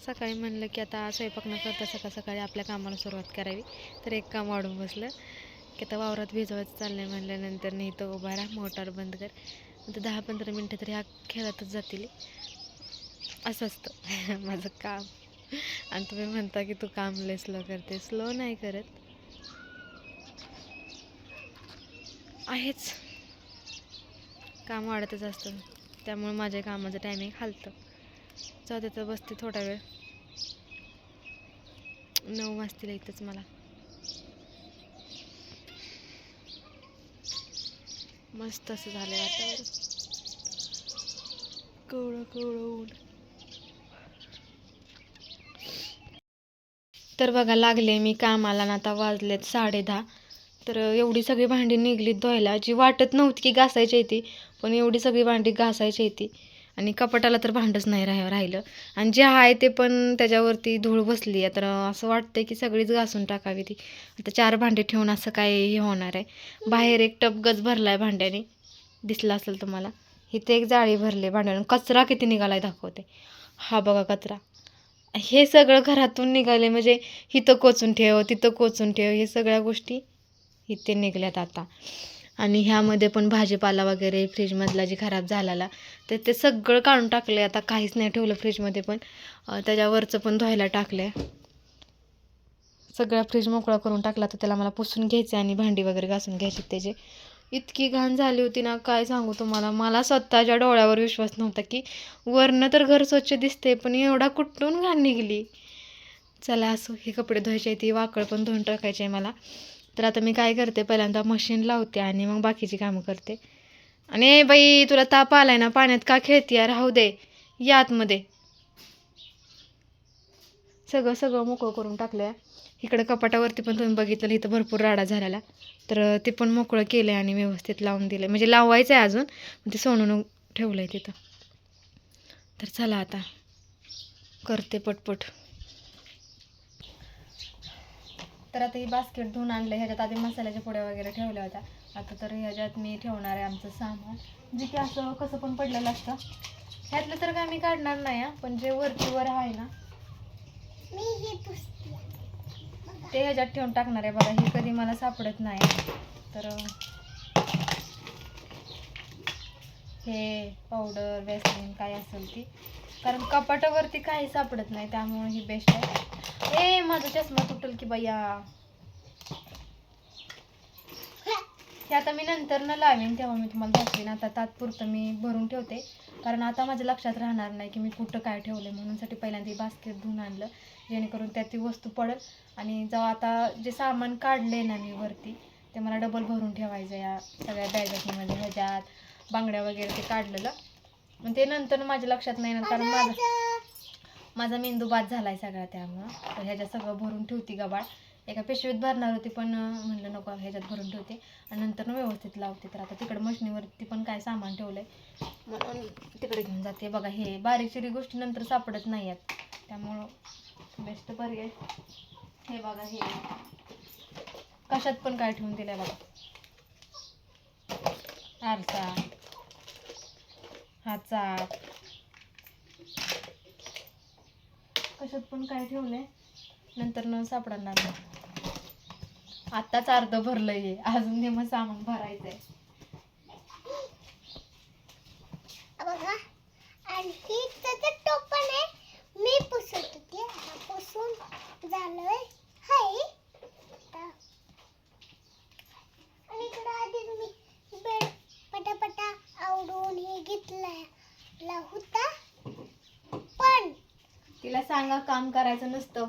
सकाळी म्हणलं की आता स्वयंपाक न करता सकाळ सकाळी आपल्या कामाला सुरुवात करावी. तर एक काम वाढून बसलं की आता वावरात भिजवायचं चाललंय म्हणल्यानंतर नाही तर उभा राहा मोटार बंद कर. आता दहा पंधरा मिनटं तरी ह्या खेळातच जातील. असं असतं. माझं काम. आणि तुम्ही म्हणता की तू काम लय स्लो करते स्लो नाही करत. आहेच. काम वाढतच असतं. त्यामुळे माझ्या कामाचं टायमिंग हालतं. जाते तर बसते थोडा वेळ. नऊ वाजतील इथंच मला. मस्त असं झालंय आता कवळं कवळं ऊन. तर बघा लागले मी कामाला ना आता वाजलेत साडे दहा. तर एवढी सगळी भांडी निघलीत धुवायला. जी वाटत नव्हती की घासायची ती पण एवढी सगळी भांडी घासायची ती. आणि कपाटाला तर भांडच नाही राह राहिलं. आणि जे आहे ते पण त्याच्यावरती धूळ बसली आहे. तर असं वाटतंय की सगळीच घासून टाकावी ती. आता चार भांडे ठेवून असं काय हे होणार आहे? बाहेर एक टप गज भरला आहे भांड्याने. दिसला असेल तुम्हाला? इथे एक जाळी भरली भांड्याने. कचरा किती निघालाय दाखवते. हा बघा कचरा. हे सगळं घरातून निघाले म्हणजे इथं कोचून ठेव तिथं कोचून ठेव. हे सगळ्या गोष्टी इथे निघल्यात आता. आणि ह्यामध्ये पण भाजीपाला वगैरे फ्रीजमधला जे खराब झालेला तर ते सगळं काढून टाकलं आता काहीच नाही ठेवलं फ्रीजमध्ये पण. त्याच्यावरचं पण धुवायला टाकलं आहे सगळा फ्रीज मोकळा करून टाकला तर त्याला मला पुसून घ्यायचं आणि भांडी वगैरे घासून घ्यायची त्याचे. इतकी घाण झाली होती ना काय सांगू तुम्हाला. मला स्वतःच्या डोळ्यावर विश्वास नव्हता की वरनं तर घर स्वच्छ दिसते पण एवढा कुठून घाण निघली. चला असो हे कपडे धुवायचे ती वाकळ पण धुवून टाकायचे आहे मला. तर आता मी काय करते पहिल्यांदा मशीन लावते आणि मग बाकीची कामं करते. आणि बाई तुला ताप आलाय ना पाण्यात का खेळते खेळती राहू दे या आतमध्ये. सगळं सगळं मोकळं करून टाकलं आहे इकडं कपाटावरती पण तुम्ही बघितलं इथं भरपूर राडा झालेला. तर ते पण मोकळं केलं आहे आणि व्यवस्थित लावून दिलं आहे म्हणजे लावायचं आहे अजून ते सोनून ठेवलं आहे तिथं. तर चला आता करते पटपट. तर आता ही बास्केट धुवून आणलं ह्याच्यात आधी मसाल्याच्या पुड्या वगैरे ठेवल्या होत्या. आता तर ह्याच्यात मी ठेवणार आहे आमचं सामान. जे की असं कसं पण पडलेलं असतं. ह्यातलं तर काय मी काढणार नाही पण जे वरची वर आहे ना ते ह्याच्यात ठेवून टाकणार आहे. बघा हे कधी मला सापडत नाही. तर हे पावडर वेसलिन काय असेल ती. कारण कपाटावरती काही सापडत नाही त्यामुळे ही बेस्ट आहे. ए माझा चष्मा तुटल की बाया. हे आता मी नंतर न लावेन तेव्हा मी तुम्हाला दाखवेन. आता तात्पुरतं मी भरून ठेवते. कारण आता माझ्या लक्षात राहणार नाही की मी कुठं काय ठेवलं म्हणूनसाठी पहिल्यांदा बास्केट धुवून आणलं. जेणेकरून त्यात ती वस्तू पडेल. आणि जेव्हा आता जे सामान काढले ना मी वरती ते मला डबल भरून ठेवायचं या सगळ्या बॅगमध्ये म्हणजे ह्याच्यात बांगड्या वगैरे ते काढलेलं. मग ते नंतर माझ्या लक्षात नाही ना कारण माझं माझा मेंदू बाद झाला आहे सगळा त्यामुळं. तर ह्याच्यात सगळं भरून ठेवती गबाळ. एका पिशवीत भरणार होती पण म्हणलं नको ह्याच्यात भरून ठेवते. आणि नंतर व्यवस्थित लावते. तर आता तिकडे मशनीवरती पण काय सामान ठेवलं आहे म्हणून तिकडे घेऊन जाते. बघा हे बारीक गोष्टी नंतर सापडत नाही आहेत त्यामुळं बेस्ट पर्याय. हे बघा हे. कशात पण काय ठेवून दिलंय बघा. आरसा. हा कशात पण काय ठेवलंय नंतर न सापडणार नाही. आत्ताच अर्ध भरलंय हे. अजून ते मग सामान भरायचंय. आणखी त्याचं टोपण आहे मी पुसत होते आता पुसून झालंय हाय आता. आणि इकडं आधीच मी बेड पटापटा आवडून हे घेतला होता पण तिला सांगा काम करायचं नसतं.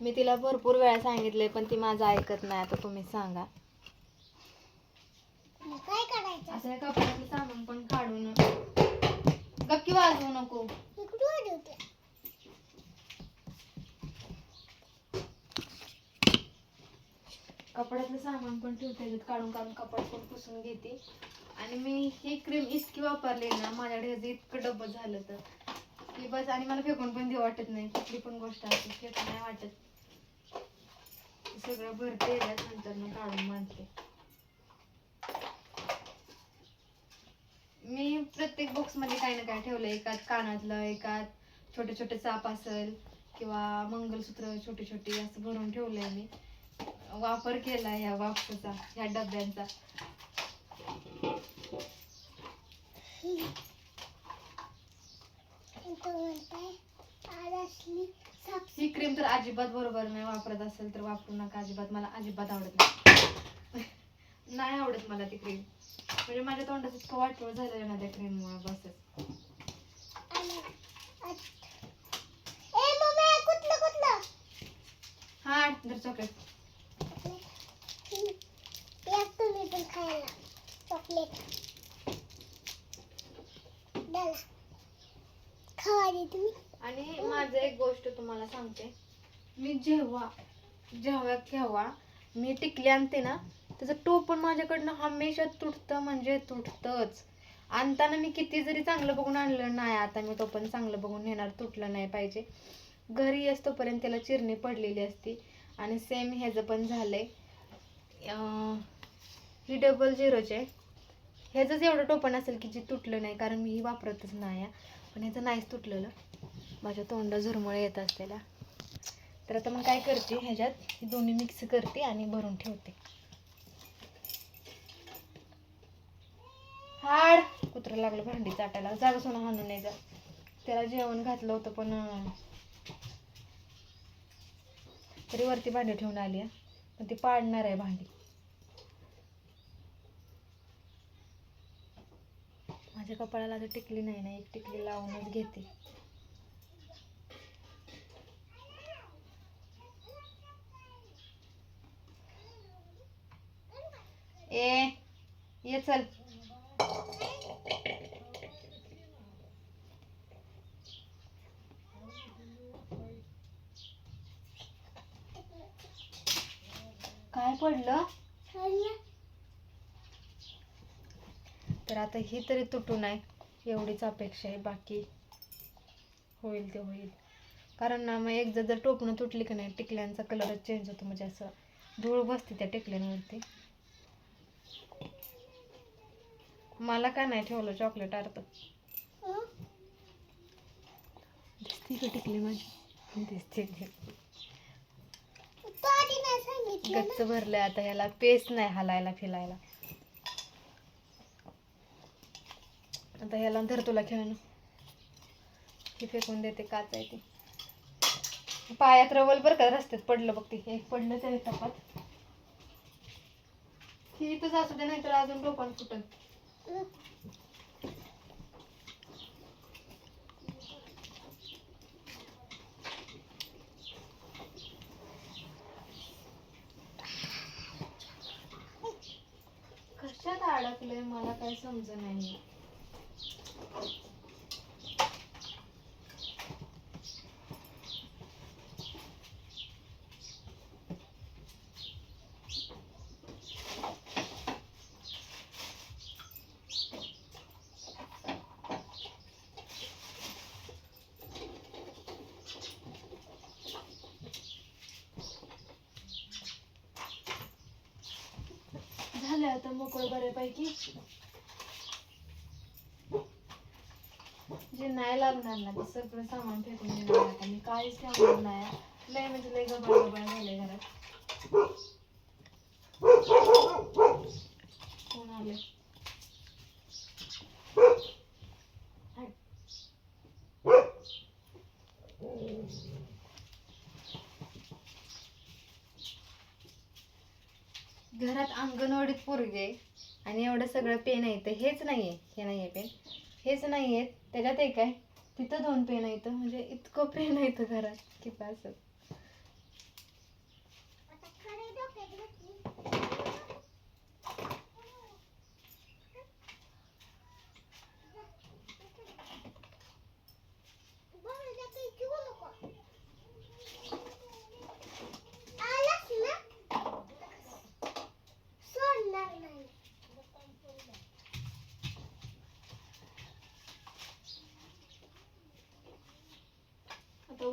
मी तिला भरपूर वेळा सांगितलंय पण ती माझं ऐकत नाही आता तुम्ही सांगा. काय करायचं? असं कपड्याचं सामान पण काढून गप्की वाजवू नको. कपड्यातलं सामान पण ठेवते काढून काढून कपडे पण पुसून घेते. आणि मी ही क्रीम इतकी वापरली ना माझ्याकडे इतकं डब्बं झालं तर. की बस आणि मला फेकून पण देऊ वाटत नाही. कुठली पण गोष्ट असते फेकून नाही वाटत. सगळं भरते नंतर मग काढून मानते मी प्रत्येक बॉक्समध्ये काही ना काय ठेवलं एकात कानातलं एकात छोटे छोटे चाप असेल किंवा मंगलसूत्र छोटी छोटी असं भरून ठेवलंय मी. वापर केला ह्या वापसाचा ह्या डब्यांचा तो म्हणताय आज असली साप ही क्रीम तर अजिबात बरोबर नाही वापरत असेल तर वापरू नका अजिबात. मला अजिबात आवडत नाही. नाही आवडत मला ती क्रीम म्हणजे माझ्या तोंडात इतकं वाटवळ झालेलं ना त्या क्रीममुळे बस. आणि आज- हा चॉकलेट चॉकलेट खावा तुम्ही आणि माझं एक गोष्ट तुम्हाला सांगते. मी जेव्हा जेव्हा केव्हा मी टिकली आणते ना त्याचं टोप पण माझ्याकडनं हमेशा तुटतं म्हणजे तुटतंच. आणताना मी किती जरी चांगलं बघून आणलं नाही आता मी तो पण चांगलं बघून नेणार तुटलं नाही पाहिजे. घरी असतोपर्यंत त्याला चिरणी पडलेली असती. आणि सेम ह्याचं पण झालंय. अं, ही डबल झिरोचे ह्याचंच एवढं टोपण असेल की जे तुटलं नाही कारण मी ही वापरतच नाही. आहे. पण ह्याचं नाहीच तुटलेलं. माझ्या तोंड झुरमुळे येत असलेल्या. तर आता मग काय करते ह्याच्यात ही दोन्ही मिक्स करते आणि भरून ठेवते. हाड! कुत्रं लागलं भांडी चाटायला. जाग सोना हाणून नाही जा. त्याला जेवण घातलं होतं पण तरी वरती भांडी ठेवून आली आहे. पण ती पाडणार आहे भांडी. माझ्या कपाळाला आता टिकली नाही ना एक टिकली लावूनच घेते. ए ये चल काय पडलं खाल्लं तर आता ही तरी तुटू नाही एवढीच अपेक्षा आहे. बाकी होईल ते होईल. कारण ना मग एक जर टोपणं तुटली की नाही टिकल्यांचा कलरच चेंज होतो. म्हणजे असं धूळ बसते त्या टिकल्यांवरती. मला काय नाही ठेवलं चॉकलेट अर्थ? दिसते का टिकली माझी? दिसते गच्च भरलंय आता याला. पेस नाही हलायला फिलायला. आता ह्याला धर तुला खेळणं. हे फेकून देते काच आहे ते. पायात रवल बरं का रस्त्यात पडलं बघ ते. एक पडलं त्या तपात. ही इथंच असू दे नाही तर अजून डोकं फुटल कशात अडकलंय मला काय समज नाही झालं आता मोकळ बऱ्यापैकी. जे नाही लागणार ना ते सगळं सामान फेकून देणार आता. मी काहीच ठेवणार नाही. लय म्हणजे लय गबाळ गबाळ झाले घरात. कोण आले घरात अंगणवाडीत पोरगे आहे आणि एवढं सगळं पेन आहे तर हेच नाही आहे. हे नाही आहे पेन. हेच नाही आहेत त्याच्यात एक आहे. तिथं दोन पेन आहेत म्हणजे इतकं पेन आहे घरात. की बस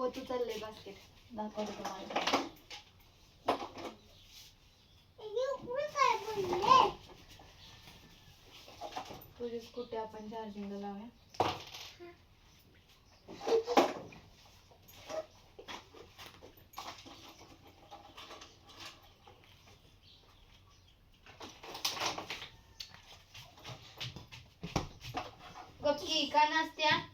तो चल ले बास्केट दाखवतो तुम्हाला तुझी स्कूटी आपण चार्जिंगला लावूया गपकी का नसत्या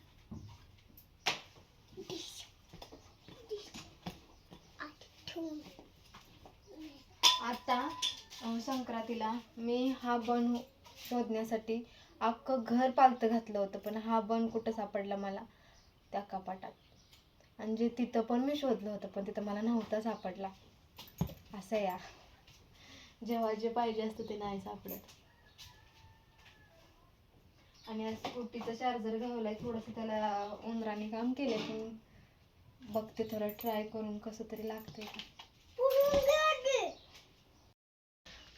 केला. मी हा बन शोधण्यासाठी अख्खं घर पालतं घातलं होतं पण हा बन कुठं सापडला मला? त्या कपाटात. आणि जे तिथं पण मी शोधलं होतं पण तिथं मला नव्हता सापडला. असं या. जेव्हा जे पाहिजे असतं ते नाही सापडत. आणि आज स्कूटीचा चार्जर घावलाय थोडंसं त्याला उंदराने काम केलंय पण बघते थोडं ट्राय करून कसं तरी लागतंय. का पुरून घ्या ते.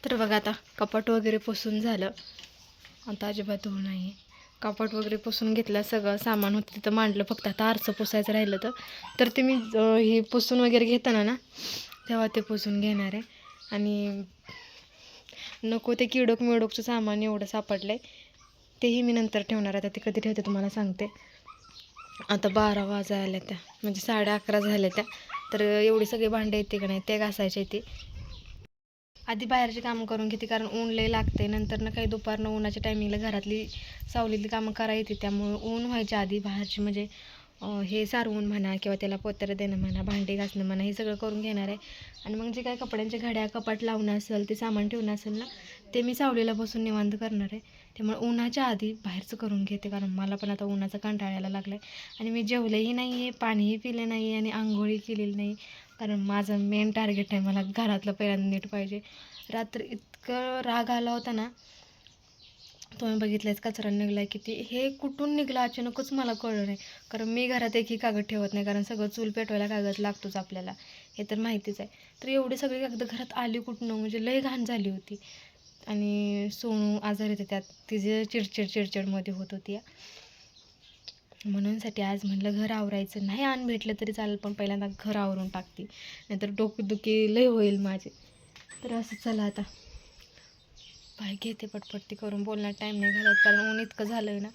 तर बघा आता कपाट वगैरे पुसून झालं. आता अजिबात होऊ नाही कपाट वगैरे पुसून घेतलं सगळं सामान होतं तिथं मांडलं फक्त आता आरसं पुसायचं राहिलं तर तर ते मी हे पुसून वगैरे घेताना ना तेव्हा ते पुसून घेणार आहे. आणि नको ते किडोक मिडोकचं सामान एवढं सापडलं आहे तेही मी नंतर ठेवणार आहे. आता ते कधी ठेवते तुम्हाला सांगते. आता बारा वाजा आल्या त्या. म्हणजे साडे अकरा झाल्या त्या. तर एवढी सगळी भांडे येते का नाही ते घासायचे ते. आधी बाहेरचे कामं करून घेते कारण ऊन लय लागते नंतर ना काही दुपारनं उन्हाच्या टायमिंगला घरातली सावलीतली कामं करा येते. त्यामुळे ऊन व्हायच्या आधी बाहेरची म्हणजे हे सारवून म्हणा किंवा त्याला पोत्याला देणं म्हणा भांडी घासणं म्हणा हे सगळं करून घेणार आहे. आणि मग जे काही कपड्यांच्या घड्या कपाट लावणं असेल ते सामान ठेवणं असेल ना ते मी सावलीला बसून निवांत करणार आहे. त्यामुळे उन्हाच्या आधी बाहेरचं करून घेते कारण मला पण आता उन्हाचा कंटाळायला लागला आहे आणि मी जेवलेही नाही आहे पाणीही पिले नाही आणि आंघोळी केलेली नाही. कारण माझं मेन टार्गेट आहे मला घरातलं पहिल्यांदा नीट पाहिजे. रात्र इतकं राग आला होता ना तुम्ही बघितलंच कचरा निघलाय किती. हे कुठून निघला? अचानकच मला कळलं नाही. कारण मी घरात एकही कागद ठेवत नाही कारण सगळं चूल पेटवायला कागद लागतोच आपल्याला. हे तर माहितीच आहे. तर एवढी सगळी कागद घरात आली कुठून? म्हणजे लय घाण झाली होती. आणि सोनू आजार येते त्यात. तिचे चिडचिड चिडचिडमध्ये होत होती. म्हणूनसाठी आज म्हणलं घर आवरायचं. नाही आण भेटलं तरी चालेल पण पहिल्यांदा घर आवरून टाकते. नाहीतर डोकेदुखी लय होईल माझे. तर असं चला आता. बाय घेते पटपट ती करून. बोलण्यात टाईम नाही घालत कारण ऊन इतकं झालं आहे ना.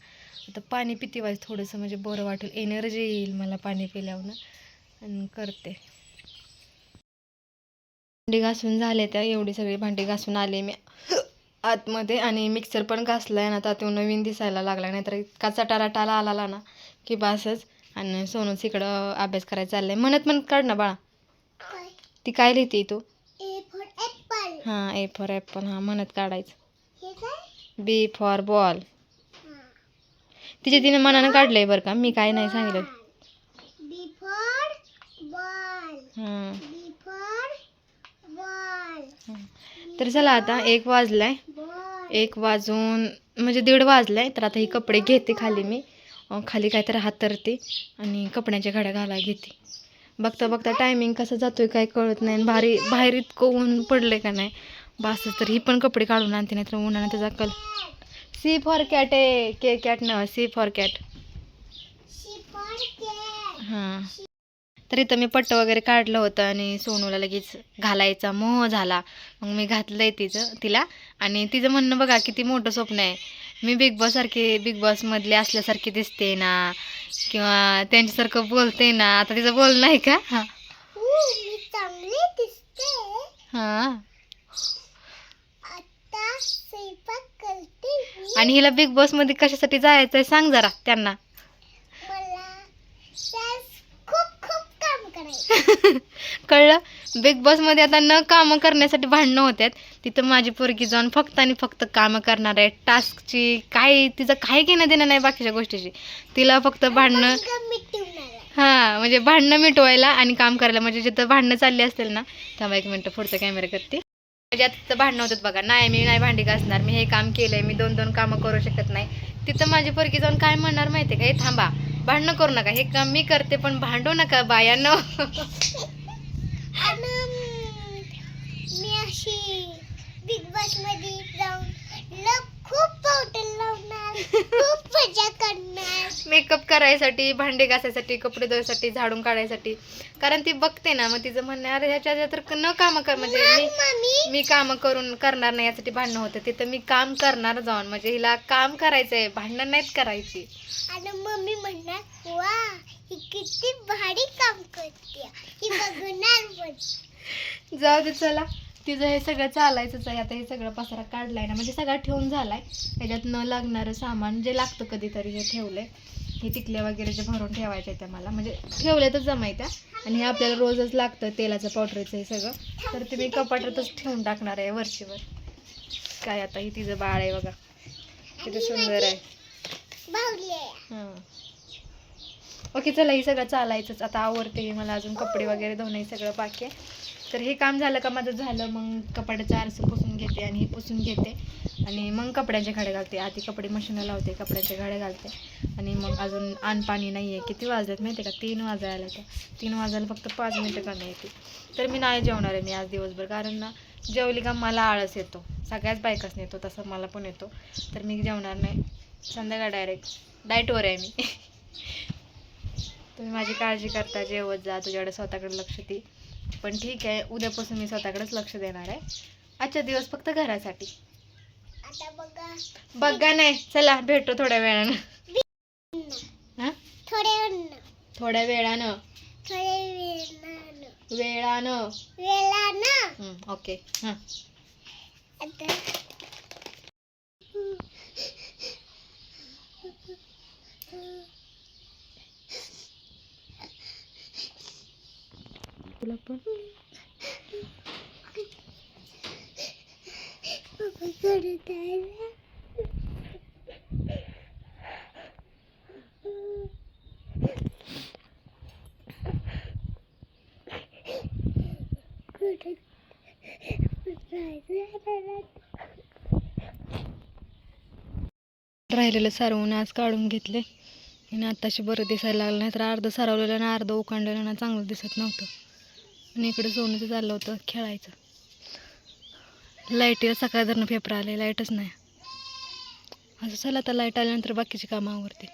आता पाणी पिते व्हायचं थोडंसं म्हणजे बरं वाटेल. एनर्जी येईल मला पाणी पिल्यावर आणि करते. भांडी घासून झाले त्या. एवढी सगळी भांडी घासून आले मी. आतमध्ये आणि मिक्सर पण घासलाय ना आता तो नवीन दिसायला लागला नाहीतर इतका चटाराटाला आला ना की बासच. आणि सोनूच इकडं अभ्यास करायला चाललाय. म्हणत म्हणत काढ ना बाळा? ती काय लिहिते तू. हां ए फॉर ॲपल हां म्हणत काढायचं? B for ball. तिच्या तिने मनानं काढलंय बरं का. मी काय नाही सांगितलं. तर चला आता एक वाजलाय. Ball. एक वाजून म्हणजे दीड वाजलाय तर आता ही कपडे घेते खाली मी. खाली काहीतरी हातरते आणि कपड्यांच्या घड्या घालाय घेते. बघता बघता टायमिंग कसं जातोय काय कळत नाही आणि भारी बाहेर इतकं ऊन पडलंय का नाही. बास तर ही पण कपडे काढून आणते नाही तर उन्हानं त्याचा कल. सी फॉर कॅट आहे के कॅट न सी फॉर कॅट. हां. तर इथं मी पट्ट वगैरे काढलं होतं आणि सोनूला लगेच घालायचा मोह झाला. मग मी घातलंय तिचं तिला. आणि तिचं म्हणणं बघा किती मोठं स्वप्न आहे. मी बिग बॉस सारखे बिग बॉस मधले असल्यासारखी दिसते ना. किंवा त्यांच्यासारखं बोलते ना. आता तिचं बोलणं आहे का? हां. हां. आणि हिला बिग बॉसमध्ये कशासाठी जायचं आहे सांग जरा त्यांना मला त्यास खूप खूप काम करायचं कळलं? बिग बॉसमध्ये आता न कामं करण्यासाठी भांडणं होत्यात तिथं माझी पोरगी जाऊन फक्त आणि फक्त कामं करणार आहे. टास्कची काय तिचं काय घेणं देणं नाही बाकीच्या गोष्टीची. तिला फक्त भांडणं. हां म्हणजे भांडणं मिटवायला आणि काम करायला. म्हणजे जिथं भांडणं चालली असतील ना थांबा एक मिनटं पुढचा कॅमेरा करते. म्हणजे आता तिथं भांडणं होतात बघा. नाही मी नाही भांडी घासणार. मी हे काम केलंय. मी दोन दोन कामं करू शकत नाही. तिथं माझी पोरगी जाऊन काय म्हणणार माहिती का? हे थांबा. भांडणं करू नका. हे काम मी करते पण भांडू नका बायानं. मी अशी बिग बॉसमध्ये जाऊन ल खूप पावडर लावणार. खूप मजा करणार. मेकअप करायसाठी भांडे घासायसाठी कपडे धुवायसाठी झाडून काढायसाठी. कारण ती बघते ना मग तिचं म्हणणं आहे, अरे ह्याच्या तर न कामं कर म्हणजे मी मी कामं करून करणार नाही यासाठी भांडणं होतं. तिथं मी काम करणार जाऊन म्हणजे हिला काम करायचंय भांडणं नाहीत करायची. आणि मम्मी म्हणणार वा ही किती भारी काम करते. ही बघणार जाऊ दे चला. तिचं हे सगळं चालायचंच आहे. आता हे सगळं पसारा काढलाय ना म्हणजे सगळा ठेवून झालाय. त्याच्यात न लागणारं सामान जे लागतं कधीतरी हे ठेवलंय हे टिकल्या वगैरे जे भरून ठेवायच्या त्या मला. म्हणजे ठेवले तर जमायत्या आणि हे आपल्याला रोजच लागतं तेलाचं पावडरचं हे सगळं. तर ते मी कपाटातच ठेवून टाकणार आहे वरचीवर. काय आता ही तिचं बाळ आहे बघा. किती सुंदर आहे. हां. ओके चला हे सगळं चालायचंच. आता आवडते मला अजून कपडे वगैरे धुणं हे सगळं बाकी आहे. तर हे काम झालं का माझं झालं. मग कपड्याचं आरसं पुसून घेते आणि हे पुसून घेते. आणि मग कपड्यांचे घडे घालते. आधी कपडे मशीनला लावते कपड्यांचे घडे घालते. आणि मग अजून आण पाणी नाही आहे किती वाजलेत माहिती आहे का? तीन वाजायला त्या तीन वाजायला फक्त पाच मिनटं कमी येते तर मी नाही जेवणार आहे मी आज दिवसभर. कारण ना जेवली का मला आळस येतो. सगळ्याच बायकाच येतो तसं मला पण येतो. तर मी जेवणार नाही. संध्याकाळ डायरेक्ट डाएटवर आहे मी. तुम्ही माझी काळजी करता. जेवत जा. तुझ्याकडे स्वतःकडे लक्ष दे. पण ठीक आहे उद्यापासून मी स्वतःकडेच लक्ष देणार आहे. आजचा दिवस फक्त घरासाठी. आता बघा. बघा नाही चला भेटू थोड्या वेळानं. हां? थोड्या वेळानं थोड्या वेळानं. थोड्या वेळानं. वेळानं. वेळानं. ओके. हां. आता. तुला पण. राहिलेलं सारवून आज काढून घेतले. आणि आताशी बरं दिसायला लागलं नाही तर अर्धं सारवलेलं ना अर्धं उकांडलेलं ना चांगलं दिसत नव्हतं. आणि इकडे सोनूचं चाललं होतं खेळायचं. लाईटीला सकाळ धरणं पेपर आले लाईटच नाही. असं चला आता लाइट आल्यानंतर बाकीची कामं आवडते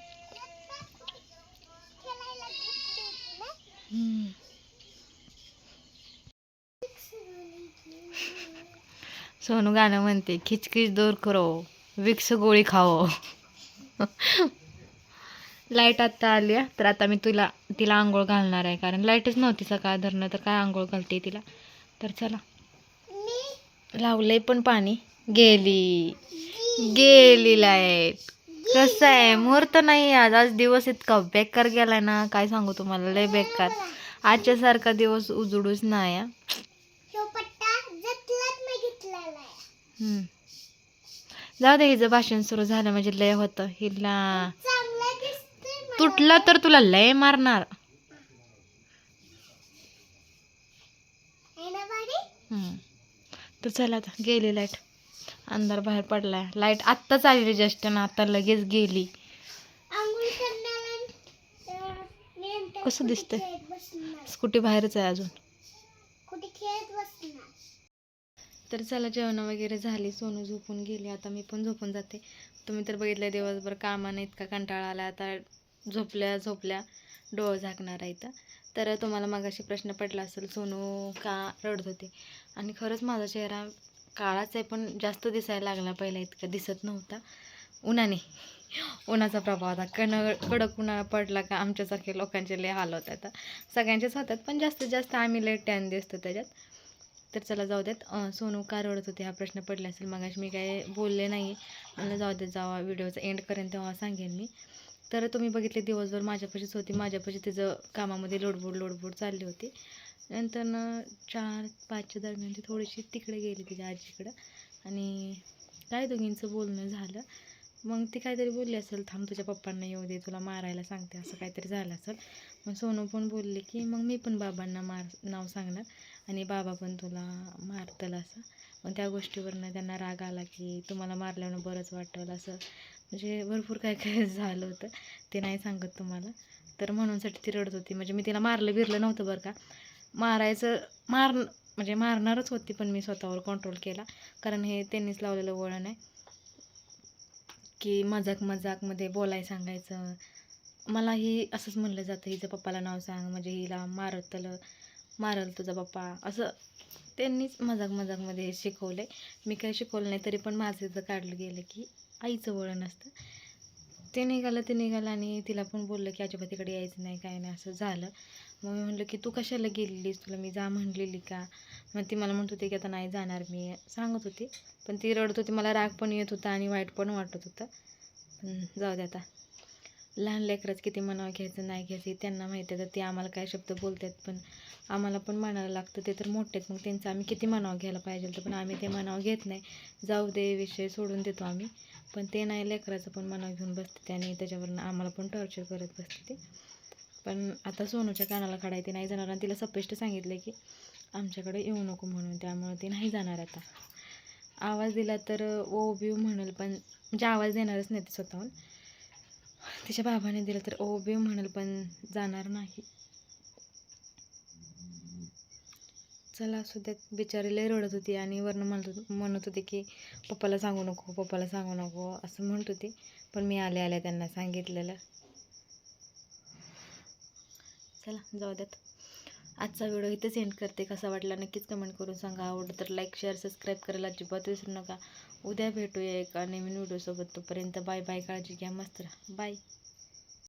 सोनू गाणं म्हणते खिचखिच दूर करो विक्स गोळी खाओ. लाइट आत्ता आली आहे, तर आता मी तुला तिला आंघोळ घालणार आहे कारण लाईटच नव्हती सकाळ धरणं तर काय आंघोळ घालते तिला? तर चला. लावलंय पण पाणी. गेली. गेली लाइट. कसं आहे? मुहूर्त नाही आज. आज दिवस इतका बेकार गेलाय ना. काय सांगू तुम्हाला? लय बेकार. आजच्या सारखा दिवस उजडूच नाही. जाऊ दे हिचं भाषण सुरू झालं म्हणजे लय होतं. हिला. तुटलं तर तुला लय मारणार. तर चला आता गेली लाइट. अंधार बाहेर पडलाय. लाइट आत्ताच आली जस्ट ना आता लगेच गेली. कसं दिसतंय? बसणार. स्कूटी बाहेरच आहे अजून. तर चला जेवण वगैरे झाली. सोनू झोपून गेली. आता मी पण झोपून जाते. तुम्ही तर बघितलं दिवसभर कामाने इतका कंटाळा आला आता झोपल्या झोपल्या डोळं झाकणार आहे इथं. तर तुम्हाला मगाशी प्रश्न पडला असेल सोनू का रडत होते? आणि खरंच माझा चेहरा काळाच आहे पण जास्त दिसायला लागला पहिला इतका दिसत नव्हता. उन्हाने. उन्हाचा प्रभाव आता कण कडक उन्हाळा पडला का आमच्यासारखे लोकांचे लय हाल होत आता सगळ्यांचेच होतात पण जास्तीत जास्त आम्ही लय टॅन दिसतो त्याच्यात. तर चला जाऊ देत सोनू का रडत होते? हा प्रश्न पडला असेल मगाशी मी काय बोलले नाही म्हणलं जाऊ देत जावा व्हिडिओचा एंड करेन तेव्हा सांगेन मी. तर तुम्ही बघितले दिवसभर माझ्यापाशीच होती. माझ्यापाशी तिचं कामामध्ये लोडबोड लोडबोड चालली होती. नंतर न चार पाचच्या दरम्यान ती थोडीशी तिकडे गेली तिच्या आजीकडं. आणि काय दोघींचं बोलणं झालं. मग ती काहीतरी बोलली असेल थांब तुझ्या पप्पांना येऊ दे तुला मारायला सांगते असं काहीतरी झालं असेल. मग सोनू पण बोलले की मग मी पण बाबांना मार नाव सांगणार आणि बाबा पण तुला मारतील असं. मग त्या गोष्टीवरनं त्यांना राग आला की तुम्हाला मारल्यानं बरंच वाटेल असं. म्हणजे भरपूर काय काय झालं होतं ते नाही सांगत तुम्हाला. तर म्हणूनसाठी ती रडत होती. म्हणजे मी तिला मारलं बिरलं नव्हतं बरं का. मारायचं मार म्हणजे मारणारच होती पण मी स्वतःवर कंट्रोल केला. कारण हे त्यांनीच लावलेलं वळण आहे. की मजाक मजाकमध्ये बोलाय सांगायचं. मलाही असंच म्हणलं जातं हिचं पप्पाला नाव सांग म्हणजे हिला मारतलं. मारल तुझा पप्पा. असं त्यांनीच मजाक मजाकमध्ये हे शिकवलं. आहे मी काही शिकवलं नाही तरी पण माझं इथं काढलं गेलं की आईचं वळण असतं. ते निघालं ते निघालं आणि तिला पण बोललं की अजिबात तिकडे यायचं नाही काय नाही असं झालं. मग मी म्हणलं की तू कशाला गेलेलीस? तुला मी जा म्हणलेली का? मग ती मला म्हणत होती की आता नाही जाणार मी सांगत होती. पण ती रडत होती मला राग पण येत होता आणि वाईट पण वाटत होतं. पण जाऊ दे आता. लहान लेकरात किती मनावं घ्यायचं नाही घ्यायचं त्यांना माहिती आहे. तर ते आम्हाला काय शब्द बोलतात पण आम्हाला पण म्हणायला लागतं. ते तर मोठे आहेत मग त्यांचं आम्ही किती मनावं घ्यायला पाहिजे तर पण आम्ही ते मनावं घेत नाही. जाऊ दे विषय सोडून देतो आम्ही. पण ते नाही लेकराचं पण मनाव घेऊन बसते ते आणि त्याच्यावरनं आम्हाला पण टॉर्चर करत बसते ते. पण आता सोनूच्या कानाला काढायची नाही जाणार आणि तिला स्पष्ट सांगितलं की आमच्याकडे येऊ नको म्हणून त्यामुळे ती नाही जाणार आता. आवाज दिला तर ओ बिऊ म्हणेल पण म्हणजे आवाज देणारच नाही ती स्वतःहून. तिच्या बाबाने दिलं तर ओ बिव म्हणेल पण जाणार नाही. चला असू द्यात बिचारी लय रडत होती आणि वरनं म्हणत म्हणत होती की पप्पाला सांगू नको पप्पाला सांगू नको असं म्हणत होती. पण मी आले आल्या त्यांना सांगितलेलं. चला जाऊ द्यात आजचा व्हिडिओ इथेच एंड करते. कसा वाटला नक्कीच कमेंट करून सांगा. आवडलं तर लाईक शेअर सबस्क्राईब करायला अजिबात विसरू नका. उद्या भेटूया एका नवीन व्हिडिओसोबत तोपर्यंत बाय बाय काळजी घ्या. मस्त. बाय